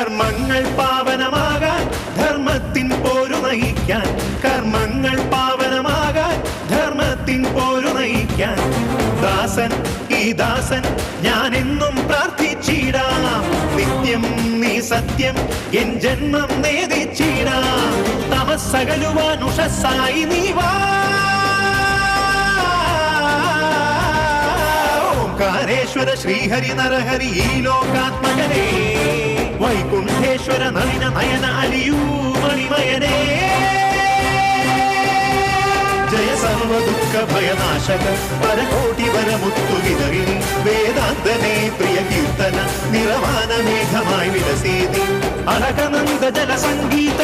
കർമ്മങ്ങൾ പാവനമാകാൻ ധർമ്മത്തിൻ പോരു നയിക്കാൻ. കർമ്മങ്ങൾ പാവനമാകാൻ ധർമ്മത്തിൻ പോരു നയിക്കാൻ. ദാസൻ ഈ ദാസൻ ഞാൻ എന്നും പ്രാർത്ഥിച്ചിടാം. നിത്യം നീ സത്യം എൻ ജന്മം നേദിച്ചിടാം തമസ്സകലുവാനുഷസായി നീ വാ. ഓംകാരേശ്വര ശ്രീഹരി നരഹരി ഈ ലോകാത്മകനേ. വൈകുണ്ഠേശ്വര നളിന നയന അലിയൂ മണിമയനേ ജയ സർവ ദുഃഖ ഭയനാശക പരകോടി വരമുത്തുകിതറി വേദാന്തനേ പ്രിയ കീർത്തന നിറവാന മേഘമായി വിലസീതി ജല സംഗീത